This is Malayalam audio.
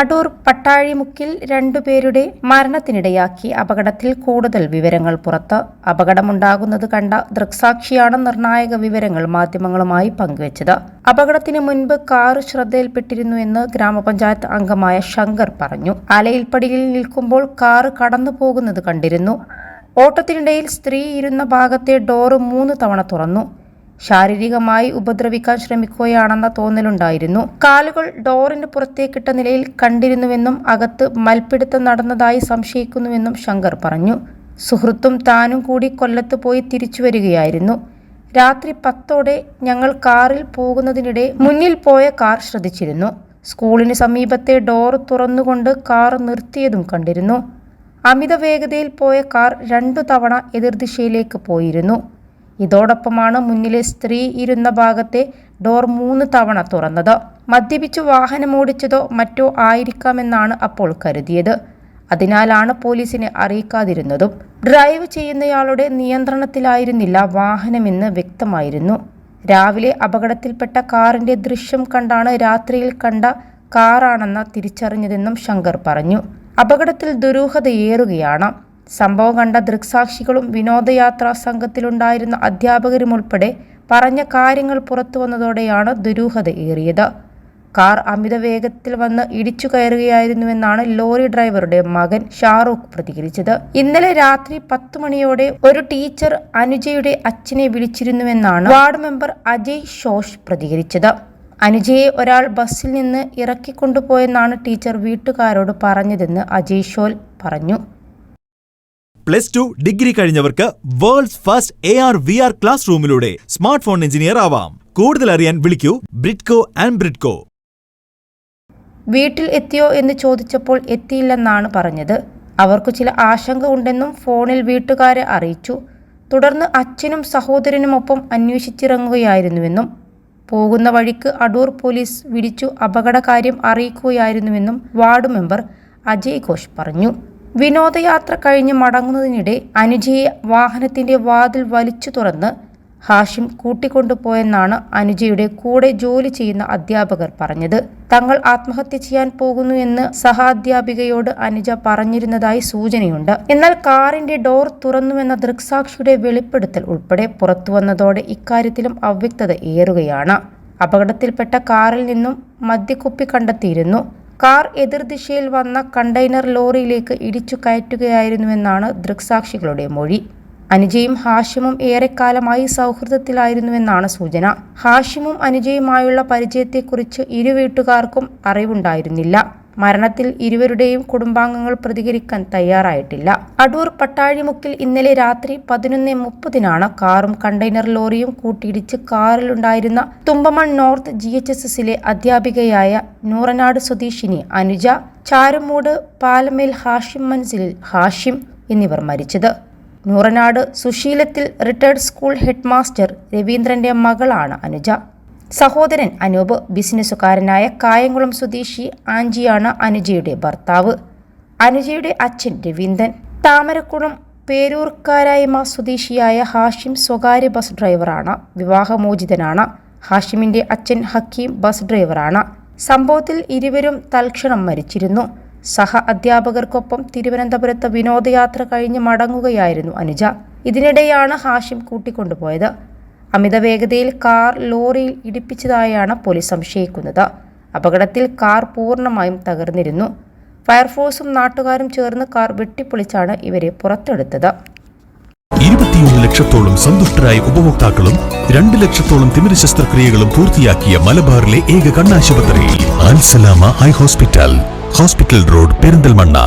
അടൂർ പട്ടാഴിമുക്കിൽ രണ്ടുപേരുടെ മരണത്തിനിടയാക്കി. അപകടത്തിൽ കൂടുതൽ വിവരങ്ങൾ പുറത്ത്. അപകടമുണ്ടാകുന്നത് കണ്ട ദൃക്സാക്ഷിയാണ് നിർണായക വിവരങ്ങൾ മാധ്യമങ്ങളുമായി പങ്കുവച്ചത്. അപകടത്തിന് മുൻപ് കാർ ശ്രദ്ധയിൽപ്പെട്ടിരുന്നു എന്ന് ഗ്രാമപഞ്ചായത്ത് അംഗമായ ശങ്കർ പറഞ്ഞു. അലയിൽപ്പടിയിൽ നിൽക്കുമ്പോൾ കാർ കടന്നു പോകുന്നത് കണ്ടിരുന്നു. ഓട്ടത്തിനിടയിൽ സ്ത്രീ ഇരുന്ന ഭാഗത്തെ ഡോറ് മൂന്ന് തവണ തുറന്നു. ശാരീരികമായി ഉപദ്രവിക്കാൻ ശ്രമിക്കുകയാണെന്ന തോന്നലുണ്ടായിരുന്നു. കാലുകൾ ഡോറിന് പുറത്തേക്കിട്ട നിലയിൽ കണ്ടിരുന്നുവെന്നും അകത്ത് മൽപ്പിടുത്തം നടന്നതായി സംശയിക്കുന്നുവെന്നും ശങ്കർ പറഞ്ഞു. സുഹൃത്തും താനും കൂടി കൊല്ലത്ത് പോയി തിരിച്ചു വരികയായിരുന്നു. രാത്രി പത്തോടെ ഞങ്ങൾ കാറിൽ പോകുന്നതിനിടെ മുന്നിൽ പോയ കാർ ശ്രദ്ധിച്ചിരുന്നു. സ്കൂളിന് സമീപത്തെ ഡോർ തുറന്നുകൊണ്ട് കാർ നിർത്തിയതും കണ്ടിരുന്നു. അമിത വേഗതയിൽ പോയ കാർ രണ്ടു തവണ എതിർദിശയിലേക്ക് പോയിരുന്നു. ഇതോടൊപ്പമാണ് മുന്നിലെ സ്ത്രീ ഇരുന്ന ഭാഗത്തെ ഡോർ മൂന്ന് തവണ തുറന്നത്. മദ്യപിച്ചു വാഹനമോടിച്ചതോ മറ്റോ ആയിരിക്കാമെന്നാണ് അപ്പോൾ കരുതിയത്. അതിനാലാണ് പോലീസിനെ അറിയിക്കാതിരുന്നതും. ഡ്രൈവ് ചെയ്യുന്നയാളുടെ നിയന്ത്രണത്തിലായിരുന്നില്ല വാഹനമെന്ന് വ്യക്തമായിരുന്നു. രാവിലെ അപകടത്തിൽപ്പെട്ട കാറിന്റെ ദൃശ്യം കണ്ടാണ് രാത്രിയിൽ കണ്ട കാറാണെന്ന് തിരിച്ചറിഞ്ഞതെന്നും ശങ്കർ പറഞ്ഞു. അപകടത്തിൽ ദുരൂഹതയേറുകയാണ്. സംഭവം കണ്ട ദൃക്സാക്ഷികളും വിനോദയാത്രാ സംഘത്തിലുണ്ടായിരുന്ന അധ്യാപകരുമുൾപ്പെടെ പറഞ്ഞ കാര്യങ്ങൾ പുറത്തു വന്നതോടെയാണ് ദുരൂഹത ഏറിയത്. കാർ അമിത വേഗത്തിൽ വന്ന് ഇടിച്ചു കയറുകയായിരുന്നുവെന്നാണ് ലോറി ഡ്രൈവറുടെ മകൻ ഷാറൂഖ് പ്രതികരിച്ചത്. ഇന്നലെ രാത്രി പത്ത് മണിയോടെ ഒരു ടീച്ചർ അനുജയുടെ അച്ഛനെ വിളിച്ചിരുന്നുവെന്നാണ് വാർഡ് മെമ്പർ അജയ് ഷോഷ് പ്രതികരിച്ചത്. അനുജയെ ഒരാൾ ബസ്സിൽ നിന്ന് ഇറക്കിക്കൊണ്ടുപോയെന്നാണ് ടീച്ചർ വീട്ടുകാരോട് പറഞ്ഞതെന്ന് അജയ് ഷോൽ പറഞ്ഞു. Plus two degree കഴിഞ്ഞവർക്ക് world's first A R V R class റൂമിലൂടെ smart phone engineer ആവാം. കൂടുതൽ അറിയാൻ വിളിക്കൂ ബ്രിഡ്കോ ആൻഡ് ബ്രിഡ്കോ. വീട്ടിൽ എത്തിയോ എന്ന് ചോദിച്ചപ്പോൾ എത്തിയില്ലെന്നാണ് പറഞ്ഞത്. അവർക്ക് ചില ആശങ്ക ഉണ്ടെന്നും ഫോണിൽ വീട്ടുകാരെ അറിയിച്ചു. തുടർന്ന് അച്ഛനും സഹോദരനുമൊപ്പം അന്വേഷിച്ചിറങ്ങുകയായിരുന്നുവെന്നും പോകുന്ന വഴിക്ക് അടൂർ പോലീസ് വിളിച്ചു അപകടകാര്യം അറിയിക്കുകയായിരുന്നുവെന്നും വാർഡ് മെമ്പർ അജയ് ഘോഷ് പറഞ്ഞു. വിനോദയാത്ര കഴിഞ്ഞ് മടങ്ങുന്നതിനിടെ അനുജയെ വാഹനത്തിന്റെ വാതിൽ വലിച്ചു തുറന്ന് ഹാഷിം കൂട്ടിക്കൊണ്ടുപോയെന്നാണ് അനുജയുടെ കൂടെ ജോലി ചെയ്യുന്ന അധ്യാപകർ പറഞ്ഞത്. തങ്ങൾ ആത്മഹത്യ ചെയ്യാൻ പോകുന്നു എന്ന് സഹാധ്യാപികയോട് അനുജ പറഞ്ഞിരുന്നതായി സൂചനയുണ്ട്. എന്നാൽ കാറിന്റെ ഡോർ തുറന്നുവെന്ന ദൃക്സാക്ഷിയുടെ വെളിപ്പെടുത്തൽ ഉൾപ്പെടെ പുറത്തുവന്നതോടെ ഇക്കാര്യത്തിലും അവ്യക്തത ഏറുകയാണ്. അപകടത്തിൽപ്പെട്ട കാറിൽ നിന്നും മദ്യക്കുപ്പി കണ്ടെത്തിയിരുന്നു. കാർ എതിർദിശയിൽ വന്ന കണ്ടെയ്നർ ലോറിയിലേക്ക് ഇടിച്ചു കയറ്റുകയായിരുന്നുവെന്നാണ് ദൃക്സാക്ഷികളുടെ മൊഴി. അനുജയും ഹാഷിമും ഏറെക്കാലമായി സൗഹൃദത്തിലായിരുന്നുവെന്നാണ് സൂചന. ഹാഷിമും അനുജയുമായുള്ള പരിചയത്തെക്കുറിച്ച് ഇരുവീട്ടുകാർക്കും അറിവുണ്ടായിരുന്നില്ല. മരണത്തിൽ ഇരുവരുടെയും കുടുംബാംഗങ്ങൾ പ്രതികരിക്കാൻ തയ്യാറായിട്ടില്ല. അടൂർ പട്ടാഴിമുക്കിൽ ഇന്നലെ രാത്രി പതിനൊന്ന് മുപ്പതിനാണ് കാറും കണ്ടെയ്നർ ലോറിയും കൂട്ടിയിടിച്ച് കാറിലുണ്ടായിരുന്ന Thumpamon north G H S എസിലെ അധ്യാപികയായ നൂറനാട് സ്വദേശിനി അനുജ ചാരമൂട് പാലമേൽ ഹാഷിം മൻസിലിൽ ഹാഷിം എന്നിവർ മരിച്ചത്. നൂറനാട് സുശീലത്തിൽ റിട്ടയർഡ് സ്കൂൾ ഹെഡ്മാസ്റ്റർ രവീന്ദ്രന്റെ മകളാണ് അനുജ. സഹോദരൻ അനൂപ് ബിസിനസ്സുകാരനായ കായംകുളം സ്വദേശി ആഞ്ചിയാണ് അനുജയുടെ ഭർത്താവ്. അനുജയുടെ അച്ഛൻ രവീന്ദ്രൻ താമരക്കുളം പേരൂർക്കാരായ്മ സ്വദേശിയായ ഹാഷിം സ്വകാര്യ ബസ് ഡ്രൈവറാണ്. വിവാഹമോചിതനാണ്. ഹാഷിമിന്റെ അച്ഛൻ ഹക്കീം ബസ് ഡ്രൈവറാണ്. സംഭവത്തിൽ ഇരുവരും തൽക്ഷണം മരിച്ചിരുന്നു. സഹ അധ്യാപകർക്കൊപ്പം തിരുവനന്തപുരത്ത് വിനോദയാത്ര കഴിഞ്ഞ് മടങ്ങുകയായിരുന്നു അനുജ. ഇതിനിടെയാണ് ഹാഷിം കൂട്ടിക്കൊണ്ടുപോയത്. അമിത വേഗതയിൽ കാർ ലോറിയിൽ ഇടിപ്പിച്ചതായാണ് പോലീസ് സംശയിക്കുന്നത്. അപകടത്തിൽ കാർ പൂർണമായും തകർന്നിരുന്നു. ഫയർഫോഴ്സും നാട്ടുകാരും ചേർന്ന് കാർ വെട്ടിപ്പൊളിച്ചാണ് ഇവരെ പുറത്തെടുത്തത്. ഇരുപത്തിയൊന്ന് ലക്ഷത്തോളം സന്തുഷ്ടരായ ഉപഭോക്താക്കളും രണ്ട് ലക്ഷത്തോളം തിമിര ശസ്ത്രക്രിയകളും പൂർത്തിയാക്കിയ മലബാറിലെ ഏക കണ്ണാശുപത്രി Al Salama eye hospital. Hospital road Perinthalmanna.